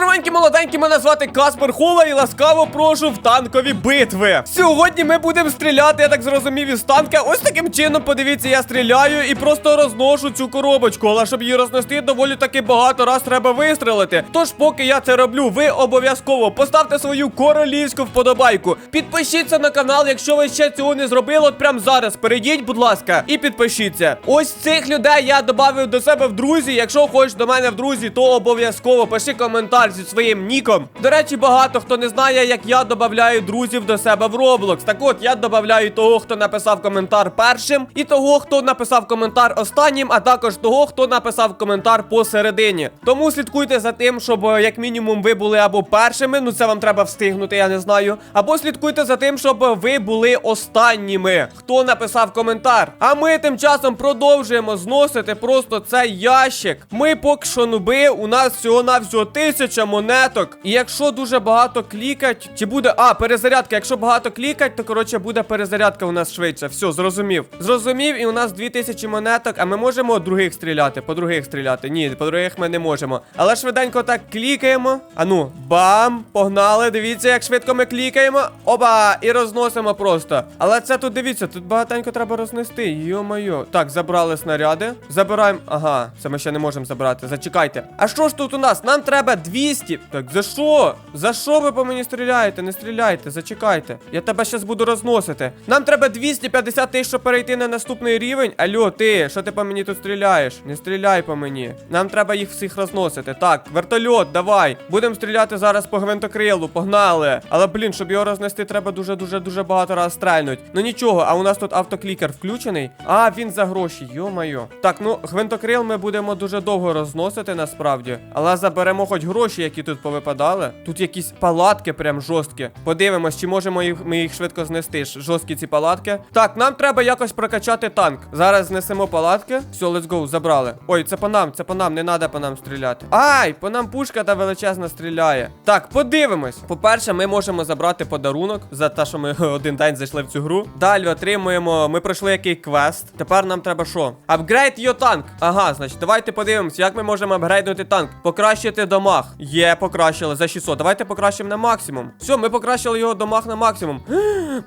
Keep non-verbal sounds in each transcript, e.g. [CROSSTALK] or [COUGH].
Здоровенькі молоденькі, мене звати Каспер Хула і ласкаво прошу в танкові битви. Сьогодні ми будемо стріляти, я так зрозумів, із танка. Ось таким чином, подивіться, я стріляю і просто розношу цю коробочку. Але щоб її рознести, доволі таки багато раз треба вистрелити. Тож, поки я це роблю, ви обов'язково поставте свою королівську вподобайку. Підпишіться на канал, якщо ви ще цього не зробили. От прямо зараз перейдіть, будь ласка, і підпишіться. Ось цих людей я додав до себе в друзі. Якщо хочеш до мене в друзі, то обов'язково пиши коментар зі своїм ніком. До речі, багато хто не знає, як я додаю друзів до себе в Roblox. Так от я додаю того, хто написав коментар першим, і того, хто написав коментар останнім, а також того, хто написав коментар посередині. Тому слідкуйте за тим, щоб е, як мінімум ви були або першими, ну це вам треба встигнути, я не знаю. Або слідкуйте за тим, щоб ви були останніми, хто написав коментар. А ми тим часом продовжуємо зносити просто цей ящик. Ми поки що нуби, у нас всього навсього тисяча монеток. І якщо дуже багато клікать, чи буде. А, перезарядка. Якщо багато клікать, то коротше буде перезарядка у нас швидше. Все, зрозумів. Зрозумів, і у нас 2000 монеток, а ми можемо других стріляти, по других стріляти. Ні, по других ми не можемо. Але швиденько так клікаємо. А ну, бам! Погнали. Дивіться, як швидко ми клікаємо. Оба! І розносимо просто. Але це тут дивіться, тут багатенько треба рознести. Йо-моє. Так, забрали снаряди. Забираємо. Ага, це ми ще не можемо забрати. Зачекайте. А що ж тут у нас? Нам треба 200. Так, за що? За що ви по мені стріляєте? Не стріляйте, зачекайте. Я тебе щас буду розносити. Нам треба 250 тисяч, щоб перейти на наступний рівень. Алло, ти, що ти по мені тут стріляєш? Не стріляй по мені. Нам треба їх всіх розносити. Так, вертольот, давай. Будемо стріляти зараз по гвинтокрилу, погнали. Але, блін, щоб його рознести, треба дуже-дуже дуже багато раз стрельнуть. Ну нічого, а у нас тут автоклікер включений. А, він за гроші, йо-моє. Так, ну гвинтокрил ми будемо дуже довго розносити насправді. Але заберемо хоч гроші, які тут повипадали. Тут якісь палатки прям жорсткі. Подивимось, чи можемо їх, ми їх швидко знести. Жорсткі ці палатки. Так, нам треба якось прокачати танк. Зараз знесемо палатки. Все, let's go, забрали. Ой, це по нам, це по нам, не треба по нам стріляти. Ай, по нам пушка та величезна стріляє. Так, подивимось. По-перше, ми можемо забрати подарунок за те, що ми [LAUGHS] один день зайшли в цю гру. Далі отримуємо. Ми пройшли який квест. Тепер нам треба що? Апгрейд його танк. Ага, значить, давайте подивимось, як ми можемо апгрейднути танк. Покращити дамаг. Є, покращили за 600. Давайте покращимо на максимум. Все, ми покращили його дамаг на максимум. [GASPS]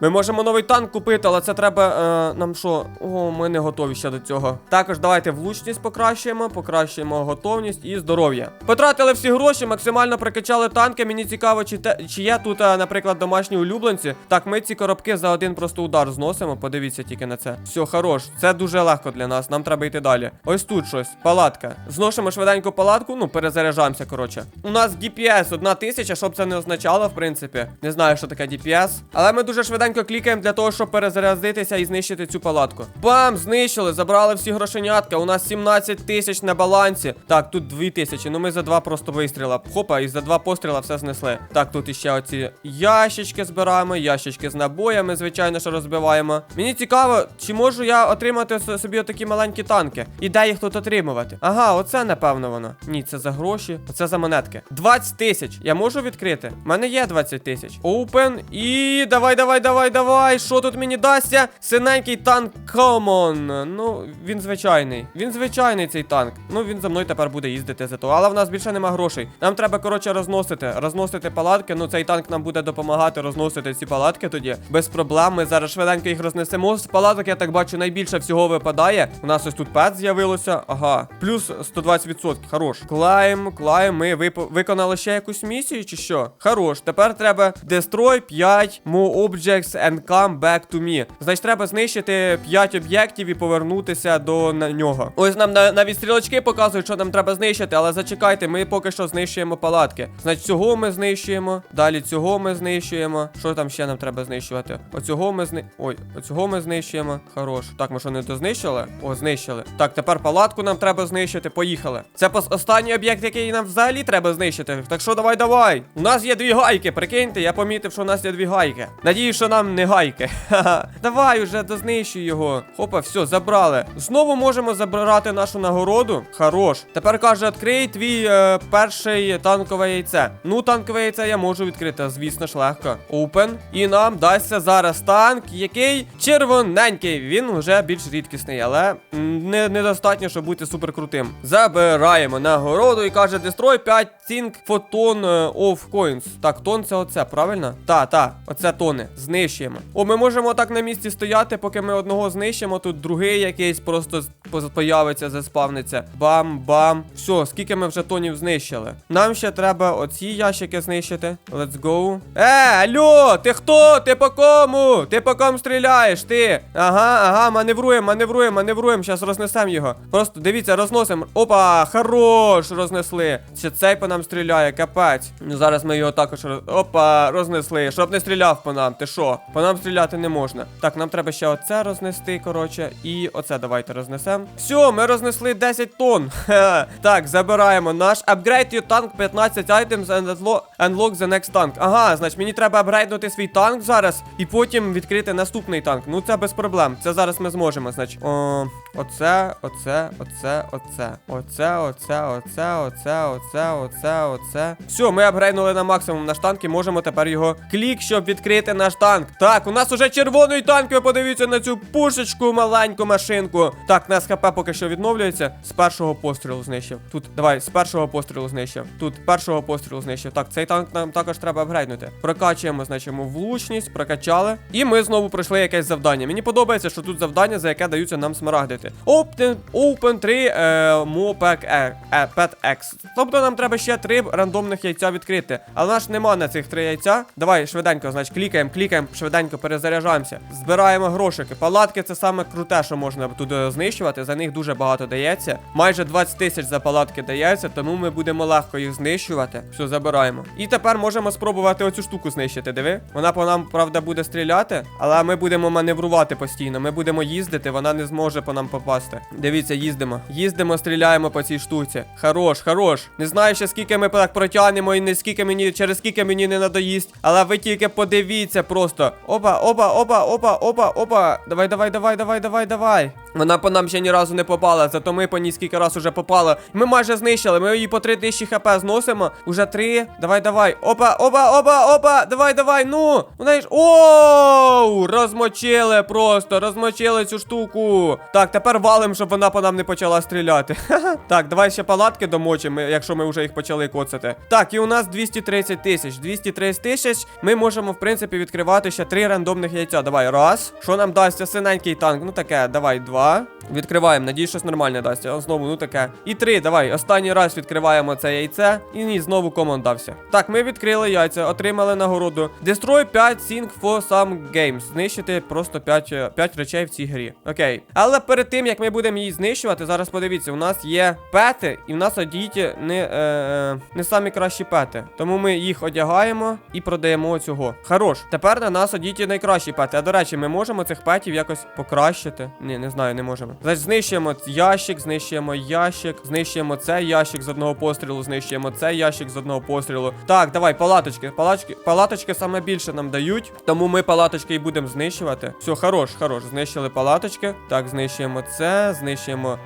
Ми можемо новий танк купити, але це треба. Е, нам що? О, ми не готові ще до цього. Також давайте влучність покращуємо, покращуємо готовність і здоров'я. Потратили всі гроші, максимально прокачали танки. Мені цікаво, чи те, чи є тут, е, наприклад, домашні улюбленці. Так, ми ці коробки за один просто удар зносимо. Подивіться тільки на це. Все, хорош. Це дуже легко для нас. Нам треба йти далі. Ось тут щось. Палатка. Зношимо швиденько палатку. Ну, перезаряджаємося, коротше. У нас DPS одна тисяча, щоб це не означало, в принципі. Не знаю, що таке DPS. Але ми дуже швиденько клікаємо для того, щоб перезарядитися і знищити цю палатку. Бам! Знищили, забрали всі грошенятка. У нас 17 тисяч на балансі. Так, тут 2 тисячі. Ну ми за два просто вистріла. Хопа, і за два постріла все знесли. Так, тут іще оці ящички збираємо, ящички з набоями, звичайно, що розбиваємо. Мені цікаво, чи можу я отримати собі отакі маленькі танки. І де їх тут отримувати? Ага, оце напевно воно. Ні, це за гроші, оце за монетки. 20 тисяч. Я можу відкрити? У мене є 20 тисяч. Open. І давай, давай, давай, давай. Що тут мені дасться? Синенький танк Common. Ну, він звичайний. Він звичайний цей танк. Ну, він за мною тепер буде їздити зато. Але в нас більше нема грошей. Нам треба, коротше, розносити. Розносити палатки. Ну, цей танк нам буде допомагати розносити ці палатки тоді. Без проблем. Ми зараз швиденько їх рознесемо. З палаток, я так бачу, найбільше всього випадає. У нас ось тут пет з'явилося. Ага. Плюс 120%. Хорош. Клайм, клайм. Ми вип- виконали ще якусь місію, чи що? Хорош. Тепер треба destroy 5 more objects and come back to me. Значить, треба знищити 5 об'єктів і повернутися до нього. Ось нам на- навіть стрілочки показують, що нам треба знищити, але зачекайте, ми поки що знищуємо палатки. Значить, цього ми знищуємо. Далі цього ми знищуємо. Що там ще нам треба знищувати? Оцього ми зни... Ой, оцього ми знищуємо. Хорош. Так, ми що не дознищили? О, знищили. Так, тепер палатку нам треба знищити. Поїхали. Це останній об'єкт, який нам взагалі треба знищити. Так що давай, давай. У нас є дві гайки, прикиньте, я помітив, що у нас є дві гайки. Надію, що нам не гайки. Ха-ха. Давай уже дознищуй його. Хопа, все, забрали. Знову можемо забирати нашу нагороду. Хорош. Тепер каже, відкрий твій е, перший танкове яйце. Ну, танкове яйце я можу відкрити, звісно ж, легко. Open. І нам дасться зараз танк, який червоненький. Він вже більш рідкісний, але м, не, недостатньо, щоб бути суперкрутим. Забираємо нагороду і каже, дестрой 5 think for ton е, of coins. Так, тон це оце, правильно? Та, та, оце тони. Знищуємо. О, ми можемо так на місці стояти, поки ми одного знищимо. Тут другий якийсь просто появиться, заспавниться. Бам-бам. Все, скільки ми вже тонів знищили. Нам ще треба оці ящики знищити. Let's go. Е, алло, ти хто? Ти по кому? Ти по кому стріляєш? Ти? Ага, ага, маневруємо, маневруємо, маневруємо. Зараз рознесемо його. Просто дивіться, розносимо. Опа, хорош, рознесли. Ще цей по нам стріляє, капець. Ну зараз ми його також роз... Опа, рознесли. Щоб не стріляв по нам. Ти що? По нам стріляти не можна. Так, нам треба ще оце рознести, коротше. І оце давайте рознесемо. Все, ми рознесли 10 тонн. [LAUGHS] Так, забираємо наш upgrade your tank 15 items and unlo- unlock the next tank. Ага, значить мені треба апгрейднути свій танк зараз і потім відкрити наступний танк. Ну це без проблем. Це зараз ми зможемо. Значить, о, оце, оце, оце, оце. Оце, оце, оце, оце, оце, оце, оце. Все, ми апгрейднули на максимум наш танк і можемо тепер його клік, щоб відкрити наш танк. Так, у нас уже червоний танк. Ви подивіться на цю пушечку, маленьку машинку. Так, нас хп поки що відновлюється. З першого пострілу знищив. Тут, давай, з першого пострілу знищив. Тут першого пострілу знищив. Так, цей танк нам також треба апгрейднути. Прокачуємо, значить, влучність, прокачали. І ми знову пройшли якесь завдання. Мені подобається, що тут завдання, за яке даються нам смарагдити. Open, open 3 е, Mopec е, е, Pet X. Тобто нам треба ще три рандомних яйця відкрити. Але наш нема на цих три яйця. Давай швиденько, значить, клікаємо, клікаємо, швиденько перезаряджаємося. Збираємо грошики. Палатки це саме круте, що можна тут е, знищувати. За них дуже багато дається. Майже 20 тисяч за палатки дається, тому ми будемо легко їх знищувати. Все, забираємо. І тепер можемо спробувати оцю штуку знищити. Диви. Вона по нам, правда, буде стріляти, але ми будемо маневрувати постійно. Ми будемо їздити, вона не зможе по нам попасти. Дивіться, їздимо. Їздимо, стріляємо по цій штуці. Хорош, хорош. Не знаю ще скільки ми так протягнемо і не скільки мені, через скільки мені не надоїсть. Але ви тільки подивіться просто. Опа, опа, опа, опа, опа, опа. Давай, давай, давай, давай, давай, давай. Вона по нам ще ні разу не попала, зато ми по ній скільки раз уже попали. Ми майже знищили, ми її по 3000 хп зносимо. Уже три. Давай, давай. Опа, опа, опа, опа. Давай, давай. Ну. Вона ж. Оу! Розмочили просто, розмочили цю штуку. Так, тепер валим, щоб вона по нам не почала стріляти. [LAUGHS] Так, давай ще палатки домочимо, якщо ми вже їх почали коцати. Так, і у нас 230 тисяч. 230 тисяч. Ми можемо, в принципі, відкривати ще три рандомних яйця. Давай, раз. Що нам дасть синенький танк? Ну таке, давай, два. Відкриваємо. Надію, щось нормальне дасть. А знову, ну таке. І три. Давай. Останній раз відкриваємо це яйце. І ні, знову команд дався. Так, ми відкрили яйця, отримали нагороду. Destroy 5 Think for some games. Знищити просто 5, 5 речей в цій грі. Окей. Але перед тим, як ми будемо її знищувати, зараз подивіться, у нас є пети, і в нас одіті не, е, е, не самі кращі пети. Тому ми їх одягаємо і продаємо цього. Хорош. Тепер на нас одіті найкращі пети. А до речі, ми можемо цих петів якось покращити. Ні, не знаю, не можемо. Значить, знищуємо ящик, знищуємо ящик, знищуємо цей ящик з одного пострілу, знищуємо цей ящик з одного пострілу. Так, давай, палаточки. Палаточки, палаточки саме більше нам дають, тому ми палаточки і будемо знищувати. Все, хорош, хорош. Знищили палаточки. Так, знищуємо це, знищуємо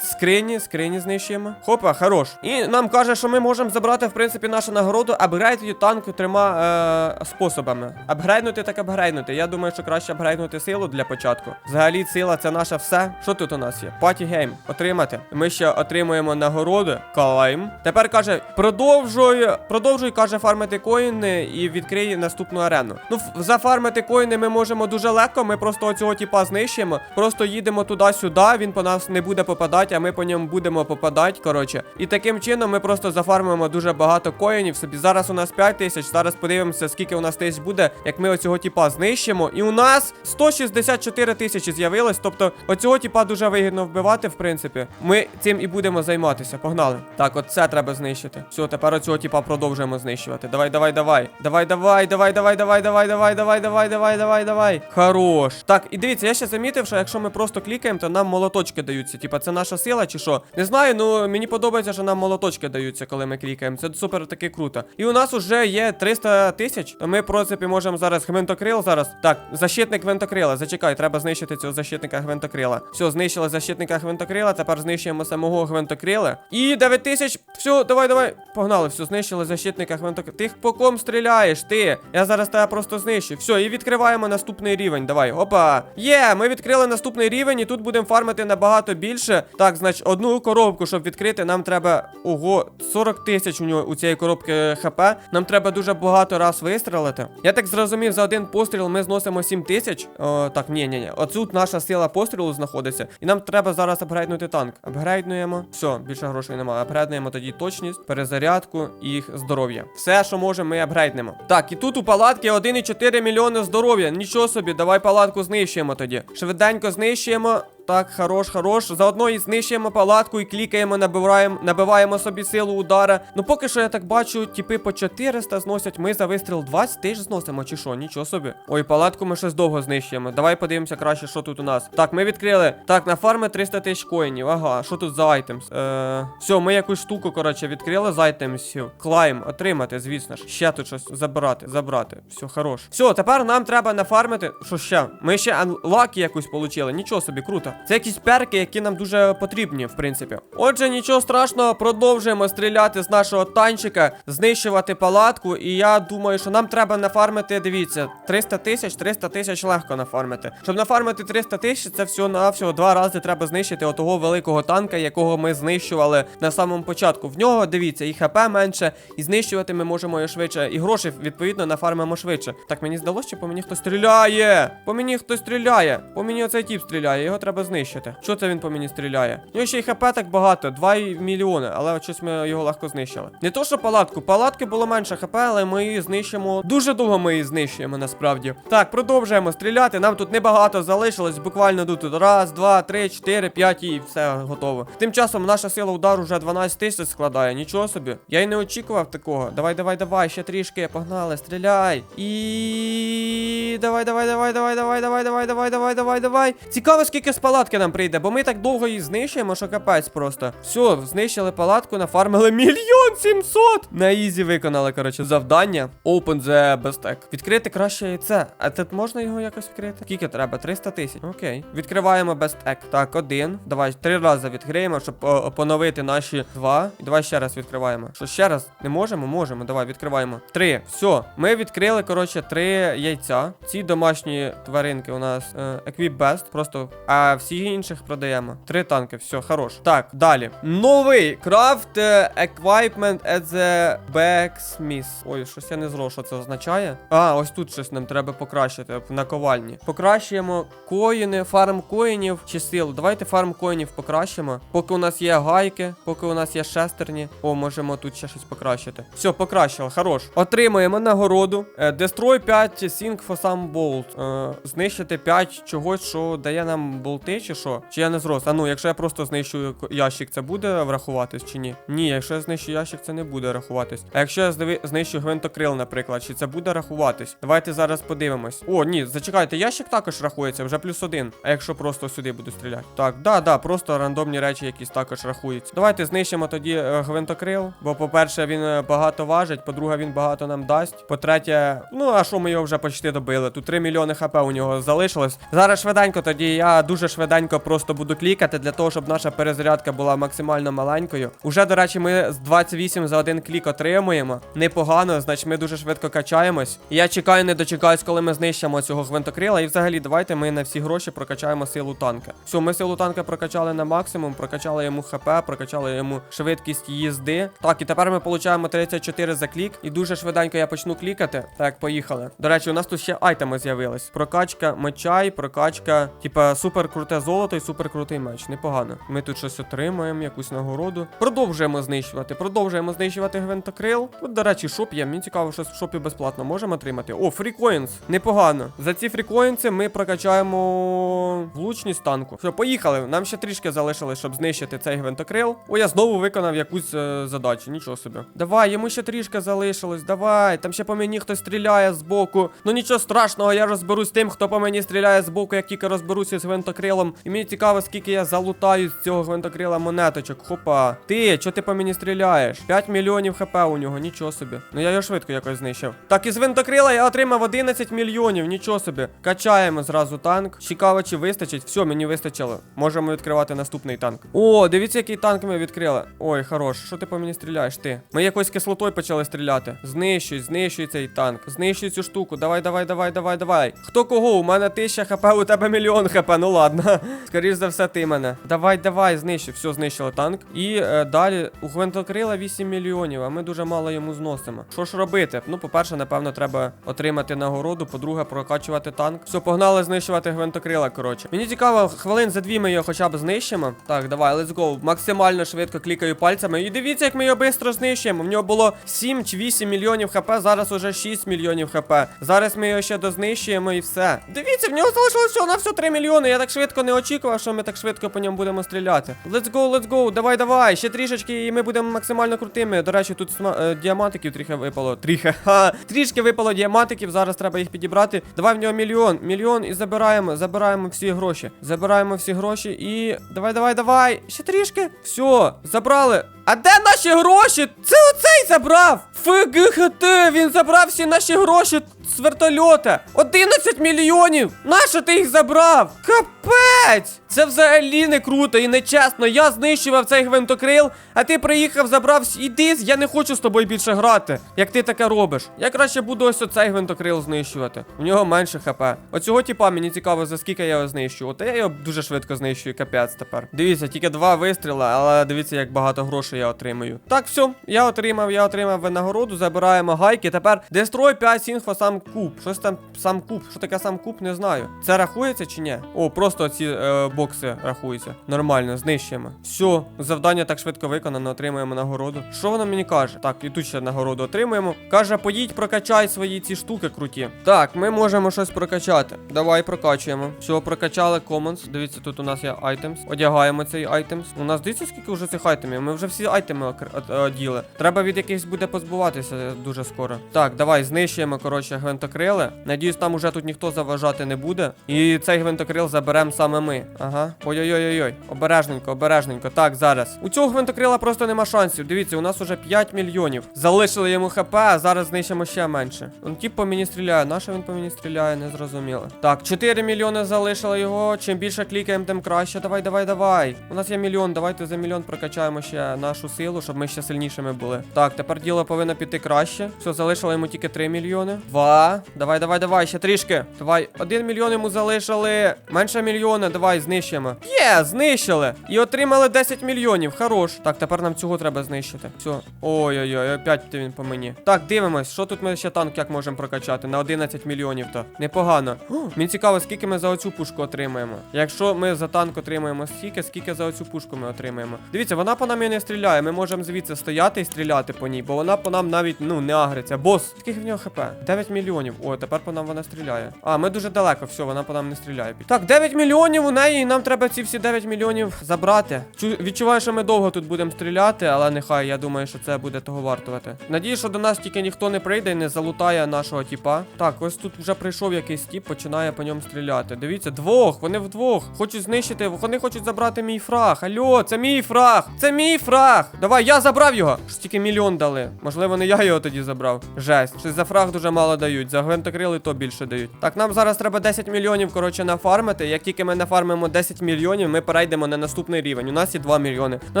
скрині, скрині знищуємо. Хопа, хорош. І нам каже, що ми можемо забрати, в принципі, нашу нагороду, апгрейдити танк трьома е, способами. Апгрейднути так апгрейднути. Я думаю, що краще апгрейднути силу для початку. Взагалі, сила це наше все. Що тут у нас є? Паті гейм. Отримати. Ми ще отримуємо нагороду. Клайм. Тепер каже, продовжуй, продовжуй, каже, фармити коїни і відкрий наступну арену. Ну, зафармити коїни ми можемо дуже легко. Ми просто оцього типа знищуємо. Просто їдемо туди-сюди, він по нас не буде попадати, а ми по ньому будемо попадати. Коротше. І таким чином ми просто зафармимо дуже багато коїнів собі. Зараз у нас 5 тисяч. Зараз подивимося, скільки у нас тисяч буде, як ми оцього типа знищимо. І у нас 164 тисячі з'явилось. Тобто, оцього типа дуже вигідно вбивати, в принципі. Ми цим і будемо займатися. Погнали. Так, от це треба знищити. Все, тепер оцього типа продовжуємо знищувати. Давай, давай, давай. Давай, давай, давай, давай, давай, давай, давай, давай, давай, давай, давай, давай. Хорош. Так, і дивіться, я ще замітив, що якщо ми просто клікаємо, то нам молоточки даються. Типа, це наша сила чи що? Не знаю, ну мені подобається, що нам молоточки даються, коли ми клікаємо. Це супер таки круто. І у нас уже є 300 тисяч. То ми, в принципі, можемо зараз гвинтокрил зараз. Так, защитник гвинтокрила. Зачекай, треба знищити цього защитника гвинтокрила. Все, знищили защитника гвинтокрила. Тепер знищуємо самого гвинтокрила. І 9 тисяч. Все, давай, давай. Погнали, все, знищили защитника гвинтокрила. Ти по ком стріляєш? Ти? Я зараз тебе просто знищу. Все, і відкриваємо наступний рівень. Давай. Опа. Є, ми відкрили наступний рівень, і тут будемо фармити набагато більше. Так. Так, значить, одну коробку, щоб відкрити, нам треба. Ого, 40 тисяч у нього у цієї коробки ХП. Нам треба дуже багато раз вистрілити. Я так зрозумів, за один постріл ми зносимо 7 тисяч. Так, ні, ні, ні. Отут наша сила пострілу знаходиться. І нам треба зараз апгрейднути танк. Апгрейднуємо. Все, більше грошей немає. Апгрейднуємо тоді точність, перезарядку і здоров'я. Все, що можемо, ми апгрейднемо. Так, і тут у палатки 1,4 мільйони здоров'я. Нічого собі, давай палатку знищуємо тоді. Швиденько знищуємо. Так, хорош, хорош. Заодно і знищуємо палатку і клікаємо, набиваємо, набиваємо собі силу удара. Ну поки що я так бачу, типи по 400 зносять. Ми за вистріл 20 теж зносимо, чи що? Нічого собі. Ой, палатку ми щось довго знищуємо. Давай подивимося краще, що тут у нас. Так, ми відкрили. Так, на фарми 300 тисяч коїнів. Ага, що тут за айтемс? Е, все, ми якусь штуку, коротше, відкрили з айтемсів. Клайм, отримати, звісно ж. Ще тут щось забирати, забрати. Все, хорош. Все, тепер нам треба нафармити. Що ще? Ми ще анлаки якусь получили. Нічого собі, круто. Це якісь перки, які нам дуже потрібні, в принципі. Отже, нічого страшного, продовжуємо стріляти з нашого танчика, знищувати палатку. І я думаю, що нам треба нафармити, дивіться, 300 тисяч, 300 тисяч легко нафармити. Щоб нафармити 300 тисяч, це всього на всього два рази треба знищити отого великого танка, якого ми знищували на самому початку. В нього дивіться, і хп менше, і знищувати ми можемо його швидше. І гроші, відповідно, нафармимо швидше. Так, мені здалося, що по мені хтось стріляє. По мені хтось стріляє. По мені оцей тіп стріляє, його треба знищити. Що це він по мені стріляє? У нього ще й хп так багато, 2 мільйони, але щось ми його легко знищили. Не то, що палатку, палатки було менше хп, але ми її знищимо. Дуже довго ми її знищуємо, насправді. Так, продовжуємо стріляти. Нам тут небагато залишилось, буквально тут раз, два, три, чотири, п'ять і все готово. Тим часом наша сила удару вже 12 тисяч складає, нічого собі. Я й не очікував такого. Давай, давай, давай, ще трішки, погнали, стріляй. І давай, давай, давай, давай, давай, давай, давай, давай, давай, давай, давай. Цікаво, скільки з палатки нам прийде, бо ми так довго її знищуємо, що капець просто. Все, знищили палатку, нафармили мільйон сімсот. На ізі виконали, коротше, завдання. Open the best egg. Відкрити краще яйце. А тут можна його якось відкрити? Скільки треба? 300 тисяч. Окей. Відкриваємо best. Так, один. Давай три рази відкриємо, щоб о, поновити наші два. І давай ще раз відкриваємо. Що ще раз? Не можемо? Можемо. Давай відкриваємо. Три. Все. Ми відкрили, коротше, три яйця. Ці домашні тваринки у нас е, Equip Best. Просто. А всі інших продаємо. Три танки. Все, хорош. Так, далі. Новий крафт е, equipment at the backsmith. Ой, щось я не зрозумів, що це означає. А, ось тут щось нам треба покращити в наковальні. Покращуємо коїни, фарм коїнів чи силу. Давайте фарм коїнів покращимо. Поки у нас є гайки, поки у нас є шестерні. О, можемо тут ще щось покращити. Все, покращили, хорош. Отримуємо нагороду. Е, Destroy 5 Sink for some bolt. Е, знищити 5 чогось, що дає нам болти, чи що? Чи я не зрос? А ну, якщо я просто знищую ящик, це буде врахуватись чи ні? Ні, якщо я знищу ящик, це не буде рахуватись. А якщо я знищу гвинтокрил, наприклад, чи це буде рахуватись? Давайте зараз подивимось. О, ні, зачекайте, ящик також рахується, вже плюс один. А якщо просто сюди буду стріляти? Так, да, да, просто рандомні речі якісь також рахуються. Давайте знищимо тоді е, гвинтокрил, бо, по-перше, він е, багато важить, по-друге, він багато нам дасть. По-третє, ну а що ми його вже почти добили? Тут 3 мільйони хп у нього залишилось. Зараз швиденько тоді я дуже швиденько просто буду клікати для того, щоб наша перезарядка була максимально маленькою. Уже, до речі, ми з 28 за один клік отримуємо. Непогано, значить ми дуже швидко качаємось. Я чекаю, не дочекаюсь, коли ми знищимо цього гвинтокрила. І взагалі, давайте ми на всі гроші прокачаємо силу танка. Все, ми силу танка прокачали на максимум, прокачали йому хп, прокачали йому швидкість їзди. Так, і тепер ми получаємо 34 за клік. І дуже швиденько я почну клікати. Так, поїхали. До речі, у нас тут ще айтеми з'явились. Прокачка меча і прокачка, типа, супер круте золото і супер крутий меч. Непогано. Ми тут щось отримаємо, якусь нагороду. Продовжуємо знищувати. Продовжуємо знищувати гвинтокрил. Тут, до речі, шоп є. Мені цікаво, що в шопі безплатно можемо отримати. О, фрікоїнс. Непогано. За ці фрікоїнси ми прокачаємо влучність танку. Все, поїхали. Нам ще трішки залишилось, щоб знищити цей гвинтокрил. О, я знову виконав якусь е, задачу. Нічого собі. Давай, йому ще трішки залишилось. Давай. Там ще по мені хтось стріляє з боку. Ну нічого страшного, я розберусь тим, хто по мені стріляє з боку, як тільки розберуся з гвинтокрилом. І мені цікаво, скільки я залутаю з цього гвинтокрила монеточок. Хопа. Ти, що ти по мені стріляєш? 5 мільйонів хп у нього, нічого собі. Ну я його швидко якось знищив. Так, із гвинтокрила я отримав 11 мільйонів, нічого собі. Качаємо зразу танк. Цікаво, чи вистачить. Все, мені вистачило. Можемо відкривати наступний танк. О, дивіться, який танк ми відкрили. Ой, хорош. Що ти по мені стріляєш? Ти? Ми якоюсь кислотою почали стріляти. Знищуй, знищуй цей танк. Знищуй цю штуку. Давай, давай, давай, давай, давай. Хто кого? У мене 1000 хп, у тебе мільйон хп. Ну ладно. [LAUGHS] Скоріше за все, ти мене. Давай, давай, знищив. Все, знищили танк. І е, далі у гвинтокрила 8 мільйонів, а ми дуже мало йому зносимо. Що ж робити? Ну, по-перше, напевно, треба отримати нагороду. По-друге, прокачувати танк. Все, погнали знищувати гвинтокрила. Коротше. Мені цікаво, хвилин за дві ми його хоча б знищимо. Так, давай, let's go. Максимально швидко клікаю пальцями. І дивіться, як ми його швидко знищуємо. В нього було 7 чи 8 мільйонів хп, зараз уже 6 мільйонів хп. Зараз ми його ще дознищуємо і все. Дивіться, в нього залишилось всього на все 3 мільйони. Я так швидко не очікував, що ми так швидко по ньому будемо стріляти. Let's go, let's go, давай, давай. Ще трішечки, і ми будемо максимально крутими. До речі, тут сма- е, діамантиків трохи випало. Тріхи. Ха. Трішки випало діамантиків. Зараз треба їх підібрати. Давай в нього мільйон. Мільйон і забираємо. Забираємо всі гроші. Забираємо всі гроші і. Давай, давай, давай. Ще трішки. Все, забрали. А де наші гроші? Це оцей забрав! ФГХТ! Він забрав всі наші гроші з вертольота! 11 мільйонів! Нащо ти їх забрав? Капець! Це взагалі не круто і не чесно. Я знищував цей гвинтокрил, а ти приїхав, забрав. Іди, я не хочу з тобою більше грати. Як ти таке робиш? Я краще буду ось оцей гвинтокрил знищувати. У нього менше хп. Оцього типа мені цікаво, за скільки я його знищу. От я його дуже швидко знищую, капець тепер. Дивіться, тільки два вистріли, але дивіться, як багато грошей я отримую. Так, все, я отримав, я отримав винагороду, забираємо гайки. Тепер Destroy 5 сінфо сам куб. Щось там сам куб. Що таке сам куб, не знаю. Це рахується чи ні? О, просто ці е, бокси рахуються. Нормально, знищуємо. Все, завдання так швидко виконано, отримуємо нагороду. Що воно мені каже? Так, і тут ще нагороду отримуємо. Каже, поїдь, прокачай свої ці штуки круті. Так, ми можемо щось прокачати. Давай прокачуємо. Все, прокачали Commons. Дивіться, тут у нас є items. Одягаємо цей items. У нас дивіться, скільки вже цих айтемів. Ми вже всі айтеми оділи. Треба від якихось буде позбуватися дуже скоро. Так, давай знищуємо, коротше, гвинтокрили. Надіюсь, там уже тут ніхто заважати не буде. І цей гвинтокрил заберемо саме ми. Ага. Ой-ой-ой-ой. Обережненько, обережненько. Так, зараз. У цього гвинтокрила просто нема шансів. Дивіться, у нас уже 5 мільйонів. Залишили йому хп, а зараз знищимо ще менше. Он тип по мені стріляє. На що він по мені стріляє, не зрозуміло. Так, 4 мільйони залишили його. Чим більше клікаємо, тим краще. Давай, давай, давай. У нас є мільйон. Давайте за мільйон прокачаємо ще нашу силу, щоб ми ще сильнішими були. Так, тепер діло повинно піти краще. Все, залишило йому тільки 3 мільйони. Два. Давай, давай, давай, ще трішки. Давай, 1 мільйон йому залишили. Менше мільйона, давай, знищимо. Є, знищили. І отримали 10 мільйонів. Хорош. Так, тепер нам цього треба знищити. Все. Ой-ой-ой, опять він по мені. Так, дивимось, що тут ми ще танк як можемо прокачати? На 11 мільйонів то. Непогано. Мені цікаво, скільки ми за оцю пушку отримаємо. Якщо ми за танк отримаємо стільки, скільки за оцю пушку ми отримаємо. Дивіться, вона по нам і не стріляє. Ми можемо звідси стояти і стріляти по ній, бо вона по нам навіть ну не агриться. Бос, скільки в нього хп? 9 мільйонів. О, тепер по нам вона стріляє. А, ми дуже далеко, все, вона по нам не стріляє. Так, 9 мільйонів у неї, і нам треба ці всі 9 мільйонів забрати. Чу відчуваю, що ми довго тут будемо стріляти, але нехай я думаю, що це буде того вартувати. Надію, що до нас тільки ніхто не прийде і не залутає нашого тіпа. Так, ось тут вже прийшов якийсь тіп, починає по ньому стріляти. Дивіться, двох, вони вдвох. Хочуть знищити, вони хочуть забрати мій фраг. Алло, це мій фраг! Це мій фраг! Давай, я забрав його! Ж тільки мільйон дали. Можливо, не я його тоді забрав. Жесть. Щось за фраг дуже мало дають. За гвинтокрили то більше дають. Так, нам зараз треба 10 мільйонів, коротше, нафармити. Як тільки ми нафармимо 10 мільйонів, ми перейдемо на наступний рівень. У нас є 2 мільйони. Ну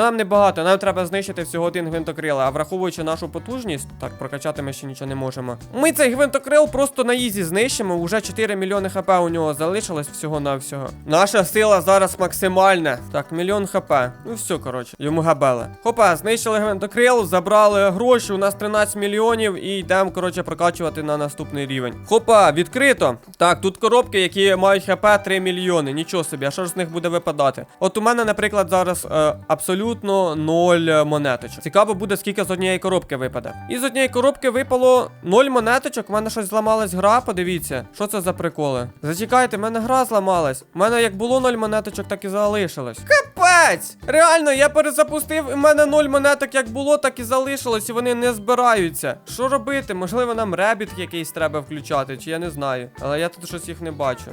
нам не багато, нам треба знищити всього один гвинтокрил. А враховуючи нашу потужність, так, прокачати ми ще нічого не можемо. Ми цей гвинтокрил просто на ізі знищимо. Уже 4 мільйони хп у нього залишилось всього на всього. Наша сила зараз максимальна. Так, мільйон хп. Ну все, коротше, йому габели. Хопа, знищили гвинтокрил, забрали гроші. У нас 13 мільйонів і йдемо, коротше, прокачувати на наступний рівень. Хопа, відкрито. Так, тут коробки, які мають хп 3 мільйони. Нічого собі, а що ж з них буде випадати? От у мене, наприклад, зараз е, абсолютно 0 монеточок. Цікаво буде, скільки з однієї коробки випаде. І з однієї коробки випало 0 монеточок. У мене щось зламалась гра, подивіться. Що це за приколи? Зачекайте, в мене гра зламалась. У мене як було 0 монеточок, так і залишилось. Капець! Реально, я перезапустив, і в мене 0 монеток як було, так і залишилось, і вони не збираються. Що робити? Можливо, нам ребіт якийсь треба включати, чи я не знаю. Але я тут щось їх не бачу.